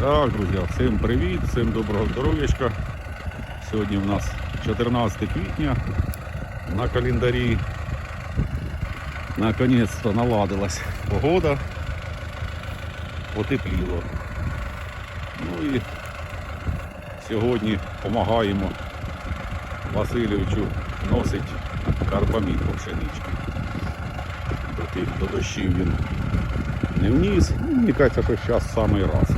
Так, друзі, всім привіт, всім доброго здоров'ячка. Сьогодні у нас 14 квітня на календарі. Наконець-то наладилась погода, потепліло. Ну і сьогодні допомагаємо Васильовичу носить карбамід по пшенички. До тих до дощів він не вніс. Ну, Мені кажеться, що зараз самий раз.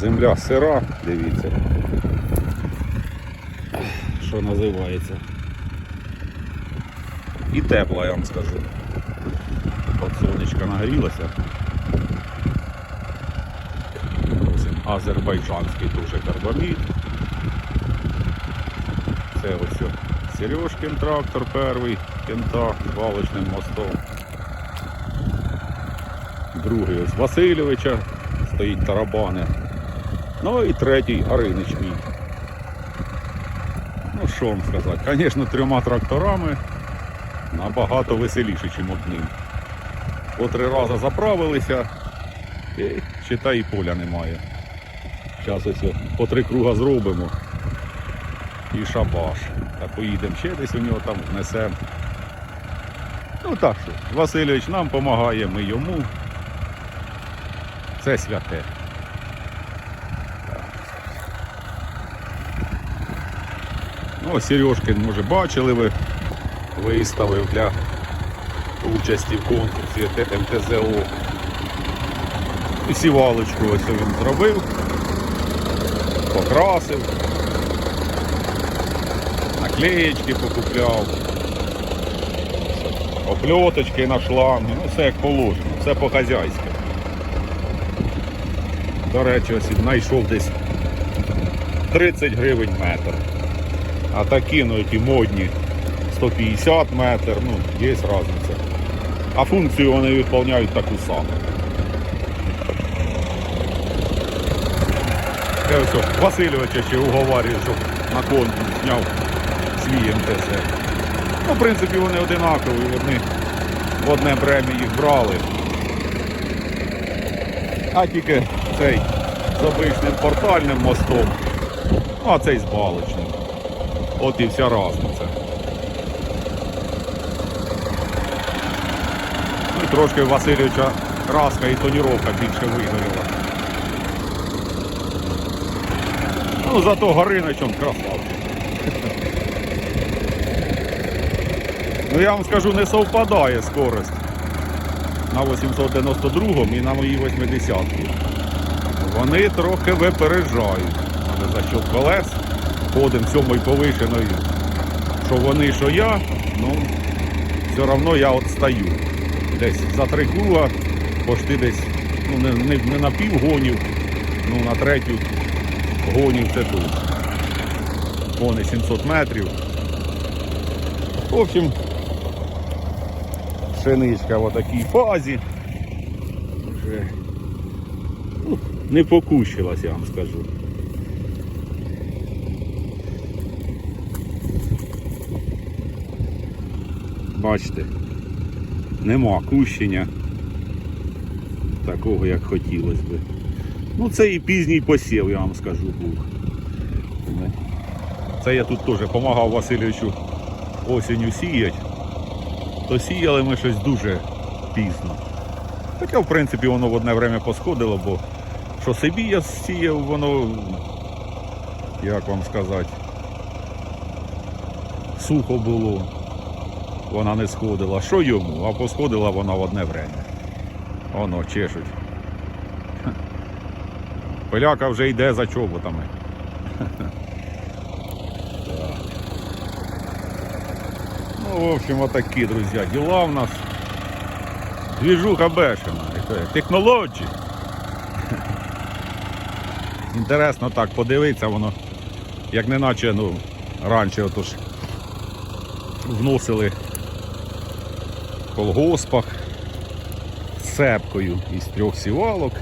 Земля сира, дивіться. Що називається. І тепла, я вам скажу. От сонечко нагрілося. Азербайджанський дуже карбамід. Це ось Сережкин трактор перший, кента з балочним мостом. Другий ось Васильовича, стоїть тарабани. Ну і третій Аринич мій. Ну що вам сказати, звісно, трьома тракторами набагато веселіше, ніж одним. По три рази заправилися, і читай і поля немає. Зараз ось по три круга зробимо і шабаш. Та поїдемо ще десь у нього там внесемо. Ну так що, Васильович нам допомагає, ми йому. Це святе. Ну, Сережкин, може, бачили ви, виставив для участі в конкурсі МТЗО. І сівалочку ось він зробив, покрасив, наклеєчки покупляв, опльоточки на шланги, ну все як положено, все по-хазяйськи. До речі, ось знайшов десь 30 гривень метр. А такі, ну ті модні 150 метр, ну, є різниця. А функцію вони виконують таку саму. Я ось Васильовича ще уговарюю, щоб на конкурс зняв свій МТЗ. Ну, в принципі, вони одинакові, вони в одне брем'я їх брали. А тільки цей з обичним портальним мостом, а цей з балочним. От і вся разниця. Ну, трошки Васильовича краска і тоніровка більше вигоріла. Ну, зато Гориничем красавчик. Ну я вам скажу, не совпадає скорость на 892 і на моїй 80 -ті. Вони трохи випереджають. Але за що колес ходимо сьомою повишеною. Що вони, що я, ну все одно я отстаю. Десь за три круга, пошти десь, ну не, не, не на пів гонів, ну на третю гонів це тут. Вони 700 метрів. В общем, пшеничка в такій фазі. Вже ну, не покущилась, я вам скажу. Бачите, нема кущення такого, як хотілося би. Ну це і пізній посів, я вам скажу, був. Це я тут теж допомагав Васильовичу осінню сіяти. То сіяли ми щось дуже пізно. Хоча, в принципі, воно в одне время посходило, бо що собі я сіяв, воно, як вам сказати, сухо було. Вона не сходила. Що йому? А посходила вона в одне время. Воно чешуть. Поляка вже йде за чоботами. Ну, в общем, отакі, друзі, діла в нас. Двіжуха бешена. Технології. Інтересно так подивитися, воно, як не наче, ну, раніше отож вносили колгоспах з цепкою із трьох сівалок.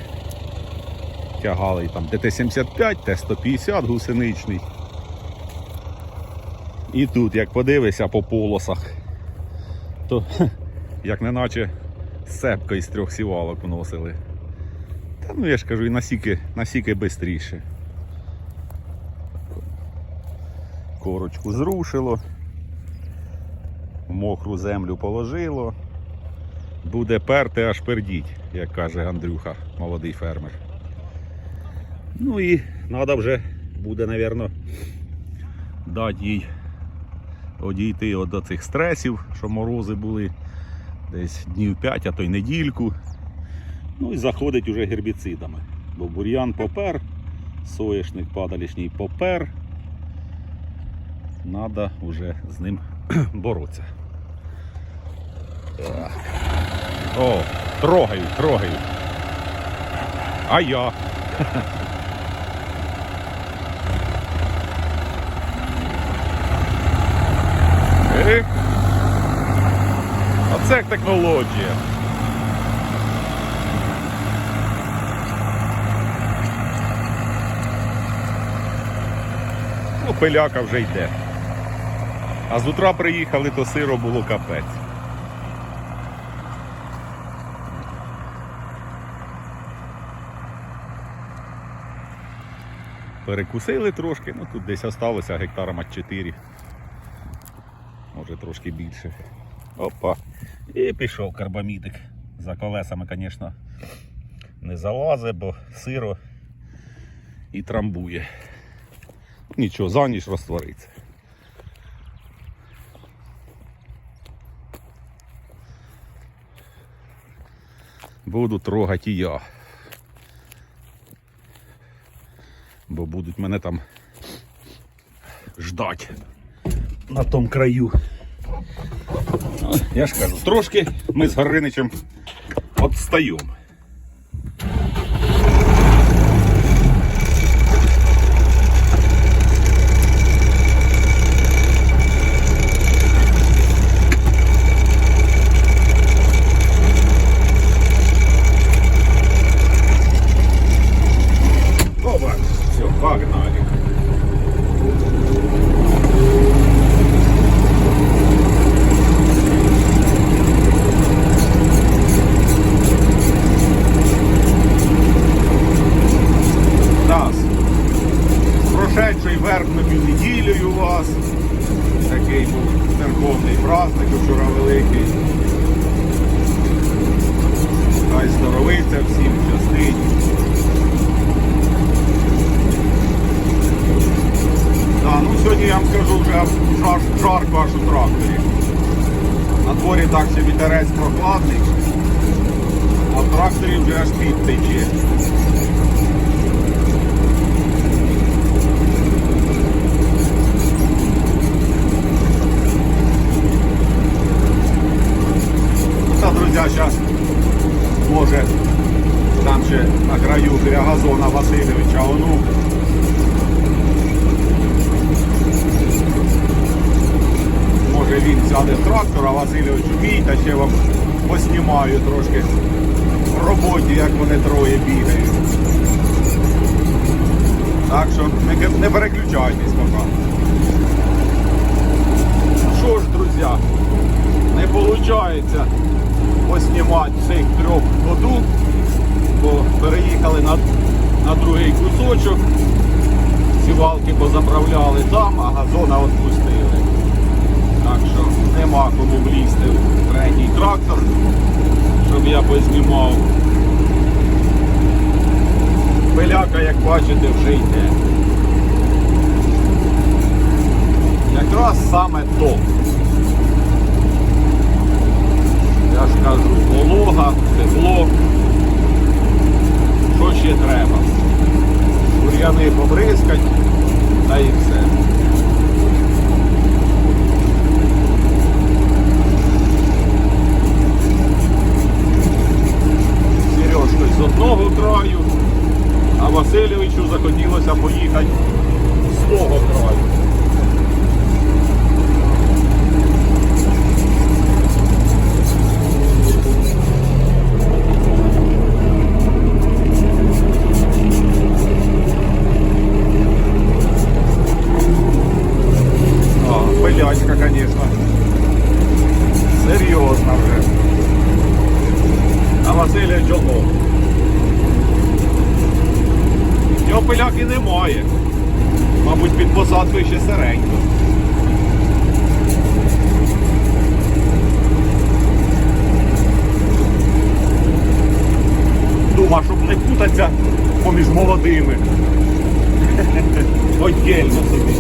Тягали там ТТ-75, Т-150 гусеничний. І тут, як подивишся по полосах, то як не наче з цепкою трьох сівалок вносили. Та ну я ж кажу, і насіки, насіки швидше. Корочку зрушило, мокру землю положило. Буде перти аж пердіть, як каже Андрюха, молодий фермер. Ну і треба вже буде, мабуть, дати їй одійти от до цих стресів, що морози були десь днів 5, а то й недільку. Ну і заходить уже гербіцидами. Бо бур'ян попер, соєшник падалішній попер. Надо вже з ним боротися. О, трогаю, трогаю. А я. Ех. А це технологія. Ну, пиляка вже йде. А з утра приїхали, то сиро було капець. Перекусили трошки, ну тут десь осталося гектара мать 4. Може трошки більше. Опа. І пішов карбамідик. За колесами, звісно, не залазить, бо сиро і трамбує. Нічого, за ніч розтвориться. Буду трогати я. Бо будуть мене там ждать на тому краю. Ну, Я ж кажу, трошки ми з Гориничем відстаємо. Погнали. Нас. З прошедшою вербною неділею у вас. Такий був церковний праздник вчора великий. Хай здоровиться всім щастить. Ну сьогодні я вам скажу вже жар, жарко аж у тракторі. На дворі так ще вітерець прохладний, а в тракторі вже аж під тече. Та, друзі, зараз може там ще на краю біля газона Васильовича онук З трактора, Васильович бій, та ще вам поснімаю трошки в роботі, як вони троє бігають. Так що не, переключайтесь поки. Що ж, друзі, не виходить поснімати цих трьох году, бо переїхали на, на другий кусочок, сівалки позаправляли там, а газона відпустили. Так що нема кому влізти в третій трактор, щоб я познімав. Пиляка, як бачите, вже йде. Якраз саме то. Я ж кажу, волога, тепло. Що ще треба? Бур'яни побризкать, та і все. Сережкою з одного краю, а Васильовичу захотілося поїхати з того краю. А, пилячка, конечно. Серйозно вже. А Василя чого? Кропиляки немає. Мабуть, під посадкою ще серенько. Дума, щоб не путатися поміж молодими. Отдельно собі.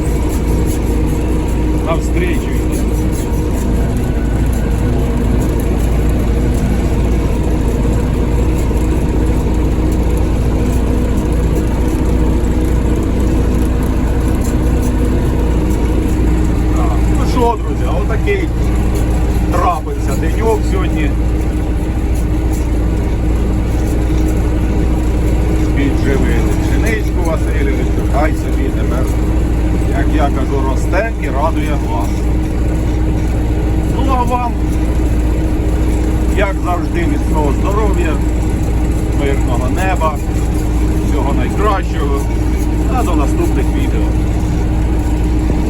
Навстречу йде. хай собі тепер, як я кажу, росте і радує вас. Ну а вам, як завжди, міцного здоров'я, мирного неба, всього найкращого, а до наступних відео.